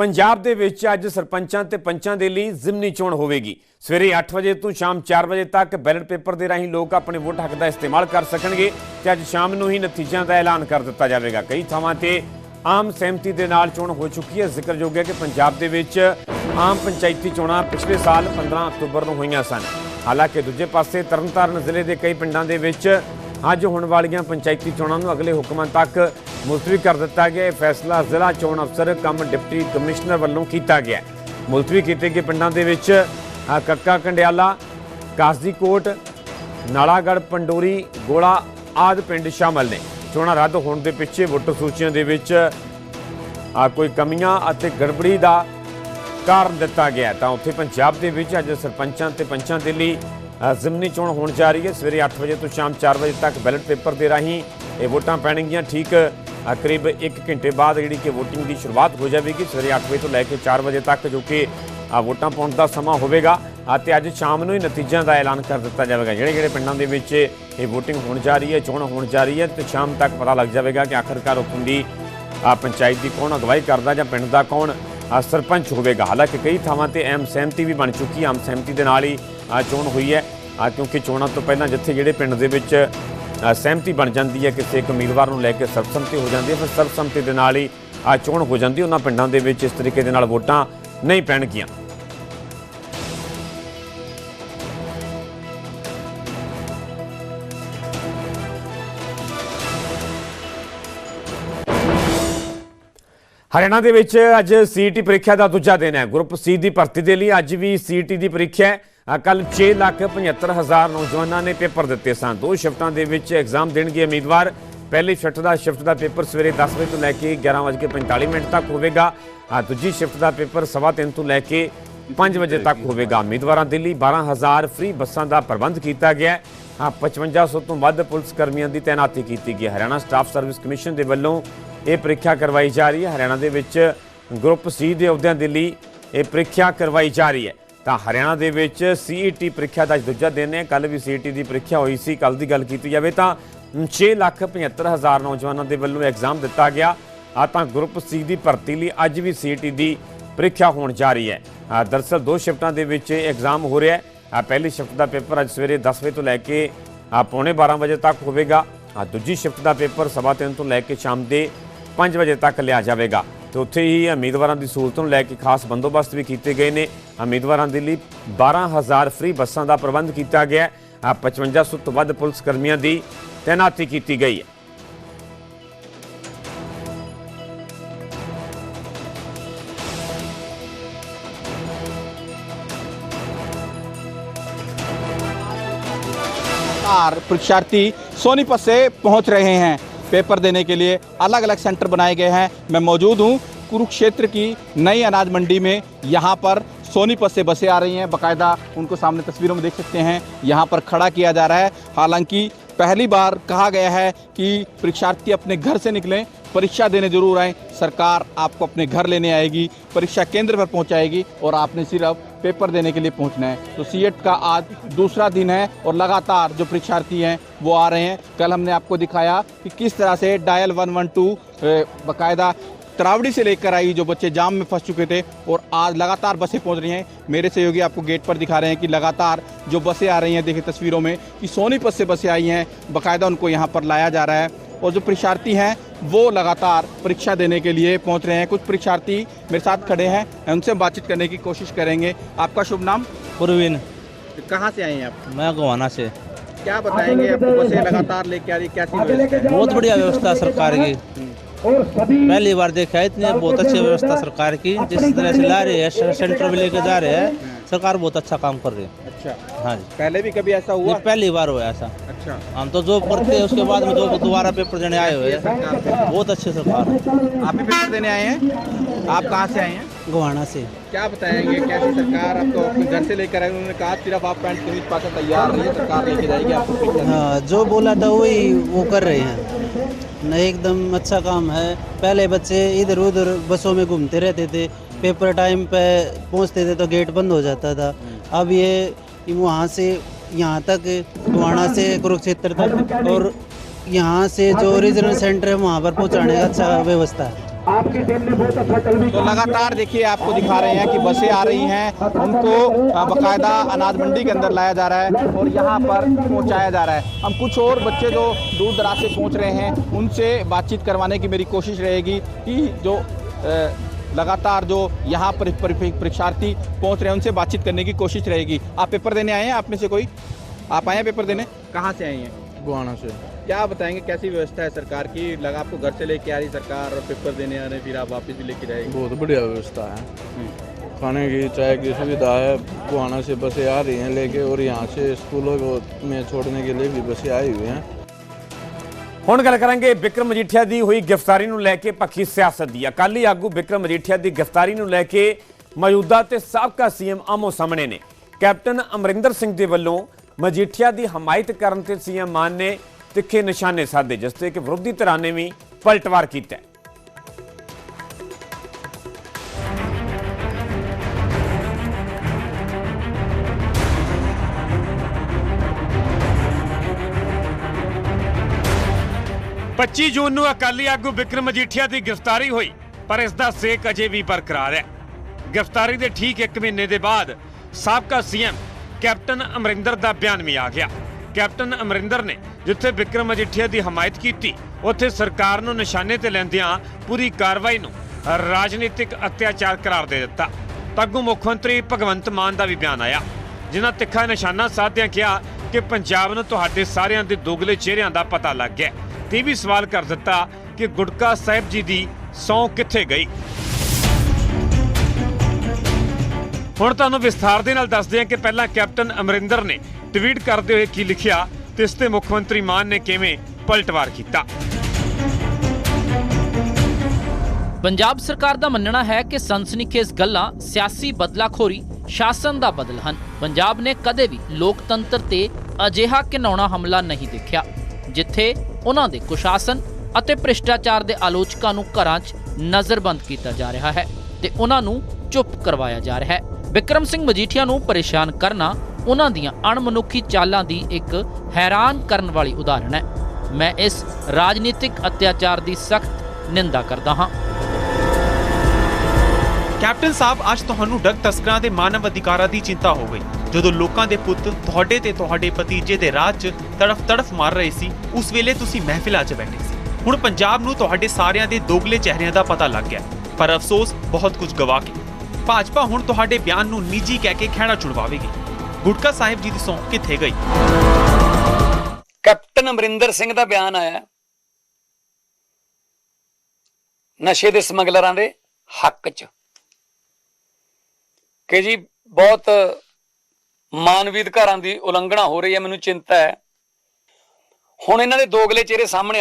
ਪੰਜਾਬ ਦੇ ਵਿੱਚ ਅੱਜ ਸਰਪੰਚਾਂ ਤੇ ਪੰਚਾਂ ਦੇ ਲਈ ਜ਼ਿਮਨੀ ਚੋਣ ਹੋਵੇਗੀ। ਸਵੇਰੇ 8 ਵਜੇ ਤੋਂ ਸ਼ਾਮ 4 ਵਜੇ ਤੱਕ ਬੈਲਟ ਪੇਪਰ ਦੇ ਰਾਹੀਂ ਲੋਕ ਆਪਣੇ ਵੋਟ ਹੱਕ ਦਾ ਇਸਤੇਮਾਲ ਕਰ ਸਕਣਗੇ ਤੇ ਅੱਜ ਸ਼ਾਮ ਨੂੰ ਹੀ ਨਤੀਜਿਆਂ ਦਾ ਐਲਾਨ ਕਰ ਦਿੱਤਾ ਜਾਵੇਗਾ। ਕਈ ਥਾਵਾਂ ਤੇ ਆਮ ਸਹਿਮਤੀ ਦੇ ਨਾਲ ਚੋਣ ਹੋ ਚੁੱਕੀ ਹੈ। ਜ਼ਿਕਰਯੋਗ ਹੈ ਕਿ ਪੰਜਾਬ ਦੇ ਵਿੱਚ ਆਮ ਪੰਚਾਇਤੀ ਚੋਣਾਂ ਪਿਛਲੇ ਸਾਲ 15 ਅਕਤੂਬਰ ਨੂੰ ਹੋਈਆਂ ਸਨ। ਹਾਲਾਂਕਿ ਦੂਜੇ ਪਾਸੇ ਤਰਨਤਾਰਨ ਜ਼ਿਲ੍ਹੇ ਦੇ ਕਈ ਪਿੰਡਾਂ ਦੇ ਵਿੱਚ ਅੱਜ ਹੋਣ ਵਾਲੀਆਂ ਪੰਚਾਇਤੀ ਚੋਣਾਂ ਨੂੰ ਅਗਲੇ ਹੁਕਮਾਂ ਤੱਕ ਮੁਲਤਵੀ ਕਰ ਦਿੱਤਾ ਗਿਆ ਇਹ ਫੈਸਲਾ ਜ਼ਿਲ੍ਹਾ ਚੋਣ ਅਫਸਰ, ਕਮ ਡਿਪਟੀ ਕਮਿਸ਼ਨਰ ਵੱਲੋਂ ਕੀਤਾ ਗਿਆ ਮੁਲਤਵੀ ਕੀਤੇ ਗਏ ਪਿੰਡਾਂ ਦੇ ਵਿੱਚ ਕੱਕਾ ਕੰਡਿਆਲਾ ਕਾਸਦੀਕੋਟ ਨਾਲਾਗੜ ਪੰਡੋਰੀ, ਗੋਲਾ ਆਦਿ ਪਿੰਡ ਸ਼ਾਮਲ ਨੇ। ਚੋਣਾਂ ਰੱਦ ਹੋਣ ਦੇ ਪਿੱਛੇ ਵੋਟਰ ਸੂਚੀਆਂ ਦੇ ਵਿੱਚ ਕੋਈ ਕਮੀਆਂ ਅਤੇ ਗੜਬੜੀ ਦਾ ਕਾਰਨ ਦਿੱਤਾ ਗਿਆ ਤਾਂ ਉੱਥੇ ਪੰਜਾਬ ਦੇ ਵਿੱਚ ਅੱਜ ਸਰਪੰਚਾਂ ਤੇ ਪੰਚਾਂ ਦੇ ਲਈ ਜ਼ਿਮਨੀ ਚੋਣ ਹੋਣ ਜਾ ਰਹੀ ਹੈ। ਸਵੇਰੇ 8 ਵਜੇ ਤੋਂ ਸ਼ਾਮ 4 ਵਜੇ ਤੱਕ ਬੈਲਟ ਪੇਪਰ ਦੇ ਰਾਹੀਂ ਇਹ ਵੋਟਾਂ ਪੈਣਗੀਆਂ। ਠੀਕ ਕਰੀਬ 1 ਘੰਟੇ ਬਾਅਦ ਜਿਹੜੀ ਕਿ VOTING ਦੀ ਸ਼ੁਰੂਆਤ ਹੋ ਜਾਵੇਗੀ। ਸਵੇਰੇ 8 ਵਜੇ ਤੋਂ ਲੈ ਕੇ 4 ਵਜੇ ਤੱਕ ਜੋ ਕਿ ਵੋਟਾਂ ਪਾਉਣ ਦਾ ਸਮਾਂ ਹੋਵੇਗਾ। ਅਤੇ ਅੱਜ ਸ਼ਾਮ ਨੂੰ ਹੀ ਨਤੀਜਿਆਂ ਦਾ ਐਲਾਨ ਕਰ ਦਿੱਤਾ ਜਾਵੇਗਾ। ਜਿਹੜੇ ਜਿਹੜੇ ਪਿੰਡਾਂ ਦੇ ਵਿੱਚ ਇਹ VOTING ਹੋਣ ਜਾ ਰਹੀ ਹੈ, ਚੋਣ ਹੋਣ ਜਾ ਰਹੀ ਹੈ, ਤੇ ਸ਼ਾਮ ਤੱਕ ਪਤਾ ਲੱਗ ਜਾਵੇਗਾ ਕਿ ਆਖਰਕਾਰ ਉੱਥੋਂ ਦੀ ਪੰਚਾਇਤ ਦੀ ਕੌਣ ਅਗਵਾਈ ਕਰਦਾ ਜਾਂ ਪਿੰਡ ਦਾ ਕੌਣ ਸਰਪੰਚ ਹੋਵੇਗਾ। ਹਾਲਾਂਕਿ ਕਈ ਥਾਵਾਂ ਤੇ ਅਹਿਮ ਸਹਿਮਤੀ ਵੀ ਬਣ ਚੁੱਕੀ ਹੈ। ਆਮ ਸਹਿਮਤੀ ਦੇ ਨਾਲ ਹੀ ਆ ਚੋਣ ਹੋਈ ਹੈ। ਆ ਕਿਉਂਕਿ ਚੋਣਾਂ ਤੋਂ ਪਹਿਲਾਂ ਜਿੱਥੇ ਜਿਹੜੇ ਪਿੰਡ ਦੇ ਵਿੱਚ ਸਹਿਮਤੀ ਬਣ ਜਾਂਦੀ ਹੈ, ਕਿਸੇ ਇੱਕ ਉਮੀਦਵਾਰ ਨੂੰ ਲੈ ਕੇ ਸਰਬਸੰਮਤੀ ਹੋ ਜਾਂਦੀ ਹੈ, ਫਿਰ ਸਰਬਸੰਮਤੀ ਦੇ ਨਾਲ ਹੀ ਆ ਚੋਣ ਹੋ ਜਾਂਦੀ ਹੈ। ਉਹਨਾਂ ਪਿੰਡਾਂ ਦੇ ਵਿੱਚ ਇਸ ਤਰੀਕੇ ਦੇ ਨਾਲ ਵੋਟਾਂ ਨਹੀਂ ਪੈਣਗੀਆਂ। ਹਰਿਆਣਾ ਦੇ ਵਿੱਚ ਅੱਜ ਸੀਟੀ ਪ੍ਰੀਖਿਆ ਦਾ ਦੂਜਾ ਦਿਨ ਹੈ। ਗਰੁੱਪ ਸੀ ਦੀ ਭਰਤੀ ਦੇ ਲਈ ਅੱਜ ਵੀ ਸੀਟੀ ਦੀ ਪ੍ਰੀਖਿਆ ਹੈ। ਕੱਲ 6,75,000 ਨੌਜਵਾਨਾਂ ਨੇ ਪੇਪਰ ਦਿੱਤੇ ਸਨ। ਦੋ ਸ਼ਿਫਟਾਂ ਦੇ ਵਿੱਚ ਐਗਜ਼ਾਮ ਦੇਣਗੇ ਉਮੀਦਵਾਰ। ਪਹਿਲੀ ਸ਼ਿਫਟ ਦਾ ਸ਼ਿਫਟ ਦਾ ਪੇਪਰ ਸਵੇਰੇ 10 ਵਜੇ ਤੋਂ ਲੈ ਕੇ 11:45 ਮਿੰਟ ਤੱਕ ਹੋਵੇਗਾ। ਆ ਦੂਜੀ ਸ਼ਿਫਟ ਦਾ ਪੇਪਰ ਸਵਾ ਤਿੰਨ ਤੋਂ ਲੈ ਕੇ 5 ਵਜੇ ਤੱਕ ਹੋਵੇਗਾ। ਉਮੀਦਵਾਰਾਂ ਦੇ ਲਈ 12000 ਫ੍ਰੀ ਬੱਸਾਂ ਦਾ ਪ੍ਰਬੰਧ ਕੀਤਾ ਗਿਆ ਹੈ। ਹਾਂ 5500 ਤੋਂ ਵੱਧ ਪੁਲਿਸ ਕਰਮੀਆਂ ਦੀ ਤਾਇਨਾਤੀ ਕੀਤੀ ਗਈ ਹੈ। ਹਰਿਆਣਾ ਸਟਾਫ ਸਰਵਿਸ ਕਮਿਸ਼ਨ ਦੇ ਵੱਲੋਂ ਇਹ ਪ੍ਰੀਖਿਆ ਕਰਵਾਈ ਜਾ ਰਹੀ ਹੈ। ਹਰਿਆਣਾ ਦੇ ਵਿੱਚ ਗਰੁੱਪ ਸੀ ਦੇ ਅਹੁਦਿਆਂ ਦੇ ਲਈ ਇਹ ਪ੍ਰੀਖਿਆ ਕਰਵਾਈ ਜਾ ਰਹੀ ਹੈ। ਤਾਂ ਹਰਿਆਣਾ ਦੇ ਵਿੱਚ ਸੀਈਟੀ ਪ੍ਰੀਖਿਆ ਦਾ ਅੱਜ ਦੂਜਾ ਦਿਨ ਹੈ। ਕੱਲ ਵੀ ਸੀਈਟੀ ਦੀ ਪ੍ਰੀਖਿਆ ਹੋਈ ਸੀ। ਕੱਲ ਦੀ ਗੱਲ ਕੀਤੀ ਜਾਵੇ ਤਾਂ 6,75,000 ਨੌਜਵਾਨਾਂ ਦੇ ਵੱਲੋਂ ਐਗਜ਼ਾਮ ਦਿੱਤਾ ਗਿਆ। ਆ ਤਾਂ ਗਰੁੱਪ ਸੀ ਦੀ ਭਰਤੀ ਲਈ ਅੱਜ ਵੀ ਸੀਈਟੀ ਦੀ ਪ੍ਰੀਖਿਆ ਹੋਣ ਜਾ ਰਹੀ ਹੈ। ਆ, ਦਰਅਸਲ ਦੋ ਸ਼ਿਫਟਾਂ ਦੇ ਵਿੱਚ ਐਗਜ਼ਾਮ ਹੋ ਰਿਹਾ ਹੈ। ਪਹਿਲੀ ਸ਼ਿਫਟ ਦਾ ਪੇਪਰ ਅੱਜ ਸਵੇਰੇ 10 ਵਜੇ ਤੋਂ ਲੈ ਕੇ ਪੌਣੇ 12 ਵਜੇ ਤੱਕ ਹੋਵੇਗਾ। ਦੂਜੀ ਸ਼ਿਫਟ ਦਾ ਪੇਪਰ ਸਵਾ ਤਿੰਨ ਤੋਂ ਲੈ ਕੇ ਸ਼ਾਮ ਦੇ 5 ਵਜੇ ਤੱਕ ਲਿਆ ਜਾਵੇਗਾ। ਤੇ ਉੱਥੇ ਹੀ ਉਮੀਦਵਾਰਾਂ ਦੀ ਸਹੂਲਤ ਨੂੰ ਲੈ ਕੇ ਖਾਸ ਬੰਦੋਬਸਤ ਵੀ ਕੀਤੇ ਗਏ ਨੇ ਉਮੀਦਵਾਰਾਂ ਦੇ ਲਈ 12000 ਫ੍ਰੀ ਬੱਸਾਂ ਦਾ ਪ੍ਰਬੰਧ ਕੀਤਾ ਗਿਆ ਹੈ ਆ, 5500 ਤੋਂ ਵੱਧ ਪੁਲਿਸ ਕਰਮੀਆਂ ਦੀ ਤਾਇਨਾਤੀ ਕੀਤੀ ਗਈ ਹੈ कार परीक्षार्थी सोनीपत से पहुंच रहे हैं पेपर देने के लिए अलग अलग सेंटर बनाए गए हैं। मैं मौजूद हूँ कुरुक्षेत्र की नई अनाज मंडी में। यहाँ पर सोनीपत से बसें आ रही हैं। बकायदा उनको सामने तस्वीरों में देख सकते हैं। यहाँ पर खड़ा किया जा रहा है। हालाँकि पहली बार कहा गया है कि परीक्षार्थी अपने घर से निकलें। परीक्षा देने ज़रूर आए। सरकार आपको अपने घर लेने आएगी। परीक्षा केंद्र पर पहुँचाएगी और आपने सिर्फ़ पेपर देने के लिए पहुँचना है। तो सीएट का आज दूसरा दिन है और लगातार जो परीक्षार्थी हैं, वो आ रहे हैं। कल हमने आपको दिखाया कि किस तरह से डायल वन वन टू बाकायदा तरावड़ी से लेकर आई जो बच्चे जाम में फंस चुके थे और आज लगातार बसें पहुँच रही हैं। मेरे सहयोगी आपको गेट पर दिखा रहे हैं कि लगातार जो बसें आ रही हैं, देखिए तस्वीरों में, कि सोनीपत से बसें आई हैं। बाकायदा उनको यहाँ पर लाया जा रहा है। और जो परीक्षार्थी हैं वो लगातार परीक्षा देने के लिए पहुँच रहे हैं। कुछ परीक्षार्थी मेरे साथ खड़े हैं उनसे बातचीत करने की कोशिश करेंगे। आपका शुभ नाम? प्रवीण कहाँ से आए हैं आप? मैं गोवाना से। क्या बताएँगे आपको बसें लगातार लेके आ रही कैसी बहुत बढ़िया व्यवस्था सरकार की। पहली बार देखा है इतने बहुत अच्छी व्यवस्था सरकार की जिस तरह से ला रही है सेंटर में लेके जा रहे हैं। सरकार बहुत अच्छा काम कर रही है। अच्छा। हाँ जी। पहले भी कभी ऐसा हुआ? पहली बार हुआ ऐसा। अच्छा। हम तो जॉब करते हैं उसके बाद में जो दोबारा पेपर देने आए हुए हैं। बहुत अच्छी सरकार है आप भी पेपर देने आए हैं? आप कहाँ से आए हैं? गोवाना से। क्या बताएँगे कैसी सरकार आपको अपने घर से लेकर आई उन्होंने कहा सिर्फ़ आप पैंट कमीज पाकर तैयार रहिए सरकार लेके जाएगी आपको हाँ जो बोला था वही वो कर रहे हैं। न एकदम अच्छा काम है। पहले बच्चे इधर उधर बसों में घूमते रहते थे। पेपर टाइम पे पहुँचते थे तो गेट बंद हो जाता था। अब ये वहाँ से यहाँ तक टुहाना से कुरुक्षेत्र तक और यहाँ से जो रीजनल सेंटर है वहाँ पर पहुँचाने का अच्छा व्यवस्था है। आपकी टीम ने बहुत अच्छा कल तो लगातार देखिए आपको दिखा रहे हैं कि बसें आ रही हैं। उनको बकायदा अनाज मंडी के अंदर लाया जा रहा है और यहाँ पर पहुँचाया जा रहा है। हम कुछ और बच्चे जो दूर दराज से पहुँच रहे हैं उनसे बातचीत करवाने की मेरी कोशिश रहेगी कि जो लगातार जो यहाँ पर पर- परीक्षार्थी पहुँच रहे हैं उनसे बातचीत करने की कोशिश रहेगी। आप पेपर देने आए हैं? आप में से कोई? आप आए हैं पेपर देने? कहाँ से आए हैं? गुआना से। क्या बताएँगे कैसी व्यवस्था है सरकार की? लगा आपको घर से लेके आ रही सरकार और पेपर देने आ रहे फिर आप वापस भी लेके जाएँगे? बहुत बढ़िया व्यवस्था है। खाने की चाय की सुविधा है गुआना से बसें आ रही हैं लेके और यहाँ से स्कूलों में छोड़ने के लिए भी बसें आई हुई हैं। ਹੁਣ ਗੱਲ ਕਰਾਂਗੇ ਵਿਕਰਮ ਮਜੀਠੀਆ ਦੀ ਹੋਈ ਗ੍ਰਿਫਤਾਰੀ ਨੂੰ ਲੈ ਕੇ ਪੱਖੀ ਸਿਆਸਤ ਦੀ। ਅਕਾਲੀ ਆਗੂ ਵਿਕਰਮ ਮਜੀਠੀਆ ਦੀ ਗ੍ਰਿਫਤਾਰੀ ਨੂੰ ਲੈ ਕੇ ਮੌਜੂਦਾ ਤੇ ਸਾਬਕਾ ਸੀਐਮ ਆਮੋ ਸਾਹਮਣੇ ਨੇ। ਕੈਪਟਨ ਅਮਰਿੰਦਰ ਸਿੰਘ ਦੇ ਵੱਲੋਂ ਮਜੀਠੀਆ ਦੀ ਹਮਾਇਤ ਕਰਨ ਤੇ ਸੀਐਮ ਮਾਨ ਨੇ ਤਿੱਖੇ ਨਿਸ਼ਾਨੇ ਸਾਧੇ, ਜਿਸ ਤੇ ਕਿ ਵਿਰੋਧੀ ਧਿਰਾਂ ਨੇ ਵੀ ਪਲਟਵਾਰ ਕੀਤਾ ਹੈ। ਪੱਚੀ ਜੂਨ ਨੂੰ ਅਕਾਲੀ ਆਗੂ ਵਿਕਰਮ ਮਜੀਠੀਆ ਦੀ ਗ੍ਰਿਫਤਾਰੀ ਹੋਈ, ਪਰ ਇਸ ਦਾ ਸੇਕ ਅਜੇ ਵੀ ਬਰਕਰਾਰ ਹੈ। ਗ੍ਰਿਫਤਾਰੀ ਦੇ ਠੀਕ 1 ਮਹੀਨੇ ਦੇ ਬਾਅਦ ਸਾਬਕਾ ਸੀਐਮ ਕੈਪਟਨ ਅਮਰਿੰਦਰ ਦਾ ਬਿਆਨ ਵੀ ਆ ਗਿਆ। ਕੈਪਟਨ ਅਮਰਿੰਦਰ ਨੇ ਜਿੱਥੇ ਵਿਕਰਮ ਮਜੀਠੀਆ ਦੀ ਹਮਾਇਤ ਕੀਤੀ, ਉੱਥੇ ਸਰਕਾਰ ਨੂੰ ਨਿਸ਼ਾਨੇ ਤੇ ਲੈਂਦਿਆਂ ਪੂਰੀ ਕਾਰਵਾਈ ਨੂੰ ਰਾਜਨੀਤਿਕ ਅਤਿਆਚਾਰ ਕਰਾਰ ਦੇ ਦਿੱਤਾ। ਤਾਗੂ ਮੁੱਖ ਮੰਤਰੀ ਭਗਵੰਤ ਮਾਨ ਦਾ ਵੀ ਬਿਆਨ ਆਇਆ। ਜਿਨ੍ਹਾਂ ਤਿੱਖਾ ਨਿਸ਼ਾਨਾ ਸਾਧਦਿਆਂ ਕਿਹਾ ਕਿ ਪੰਜਾਬ ਨੂੰ ਤੁਹਾਡੇ ਸਾਰਿਆਂ ਦੇ ਦੋਗਲੇ ਚਿਹਰਿਆਂ ਦਾ ਪਤਾ ਲੱਗ ਗਿਆ। ਤੇ ਵੀ ਸਵਾਲ ਕਰ ਦਿੱਤਾ ਕਿ ਗੁਟਕਾ ਸਾਹਿਬ ਜੀ ਦੀ ਸੌਂ ਕਿੱਥੇ ਗਈ। ਹੁਣ ਤੁਹਾਨੂੰ ਵਿਸਥਾਰ ਦੇ ਨਾਲ ਦੱਸਦੇ ਹਾਂ ਕਿ ਪਹਿਲਾਂ ਕੈਪਟਨ ਅਮਰਿੰਦਰ ਨੇ ਟਵੀਟ ਕਰਦੇ ਹੋਏ ਕੀ ਲਿਖਿਆ ਤੇ ਇਸ ਤੇ ਮੁੱਖ ਮੰਤਰੀ ਮਾਨ ਨੇ ਕਿਵੇਂ ਪਲਟਵਾਰ ਕੀਤਾ। ਪੰਜਾਬ ਸਰਕਾਰ ਦਾ ਮੰਨਣਾ ਹੈ ਕਿ ਸਨਸਨੀਖੇਜ਼ ਗੱਲਾਂ ਸਿਆਸੀ ਬਦਲਾਖੋਰੀ, ਸ਼ਾਸਨ ਦਾ ਬਦਲ ਹਨ। ਪੰਜਾਬ ਨੇ ਕਦੇ ਵੀ ਲੋਕਤੰਤਰ ਤੇ ਅਜਿਹਾ ਘਿਨਾਉਣਾ ਹਮਲਾ ਨਹੀਂ ਦੇਖਿਆ, ਜਿੱਥੇ ਉਹਨਾਂ ਦੇ ਕੁਸ਼ਾਸਨ ਅਤੇ ਭ੍ਰਿਸ਼ਟਾਚਾਰ ਦੇ ਆਲੋਚਕਾਂ ਨੂੰ ਘਰਾਂ 'ਚ ਨਜ਼ਰਬੰਦ ਕੀਤਾ ਜਾ ਰਿਹਾ ਹੈ ਤੇ ਉਹਨਾਂ ਨੂੰ ਚੁੱਪ ਕਰਵਾਇਆ ਜਾ ਰਿਹਾ ਹੈ। ਵਿਕਰਮ ਸਿੰਘ ਮਜੀਠੀਆ ਨੂੰ ਪਰੇਸ਼ਾਨ ਕਰਨਾ ਉਹਨਾਂ ਦੀਆਂ ਅਣਮਨੁੱਖੀ ਚਾਲਾਂ ਦੀ ਇੱਕ ਹੈਰਾਨ ਕਰਨ ਵਾਲੀ ਉਦਾਹਰਣ ਹੈ। ਮੈਂ ਇਸ ਰਾਜਨੀਤਿਕ ਅਤਿਆਚਾਰ ਦੀ ਸਖਤ ਨਿੰਦਾ ਕਰਦਾ ਹਾਂ। ਕੈਪਟਨ ਸਾਹਿਬ, ਅੱਜ ਤੁਹਾਨੂੰ ਡਰਗ ਤਸਕਰਾਂ ਦੇ ਮਾਨਵ ਅਧਿਕਾਰਾਂ ਦੀ ਚਿੰਤਾ ਹੋ ਗਈ। ਜਦੋਂ ਲੋਕਾਂ ਦੇ ਪੁੱਤ ਤੁਹਾਡੇ ਤੇ ਤੁਹਾਡੇ ਭਤੀਜੇ ਦੇ ਰਾਹ 'ਚ ਤੜਫ ਤੜਫ ਮਾਰ ਰਹੇ ਸੀ, ਉਸ ਵੇਲੇ ਤੁਸੀਂ ਮਹਿਫਿਲਾਂ 'ਚ ਬੈਠੇ ਸੀ। ਹੁਣ ਪੰਜਾਬ ਨੂੰ ਤੁਹਾਡੇ ਸਾਰਿਆਂ ਦੇ ਦੋਗਲੇ ਚਿਹਰਿਆਂ ਦਾ ਪਤਾ ਲੱਗ ਗਿਆ। ਪਰ ਅਫਸੋਸ, ਬਹੁਤ ਕੁਝ ਗਵਾ ਕੇ। ਭਾਜਪਾ ਹੁਣ ਤੁਹਾਡੇ ਬਿਆਨ ਨੂੰ ਨਿੱਜੀ ਕਹਿ ਕੇ ਖਹਿੜਾ ਛੁਡਵਾਵੇਗੀ ਗੁਟਕਾ ਸਾਹਿਬ ਜੀ ਦੀ ਸੌਂ ਕਿੱਥੇ ਗਈ? ਕੈਪਟਨ ਅਮਰਿੰਦਰ ਸਿੰਘ ਦਾ ਬਿਆਨ ਆਇਆ। ਨਸ਼ੇ ਦੇ ਸਮਗਲਰਾਂ ਦੇ ਹੱਕ 'ਚ। ਕਿ ਜੀ, ਬਹੁਤ ਮਾਨਵੀ ਅਧਿਕਾਰਾਂ ਦੀ ਉਲੰਘਣਾ ਹੋ ਰਹੀ ਹੈ, ਮੈਨੂੰ ਚਿੰਤਾ ਹੈ। ਹੁਣ ਇਹਨਾਂ ਦੇ ਦੋਗਲੇ ਚਿਹਰੇ ਸਾਹਮਣੇ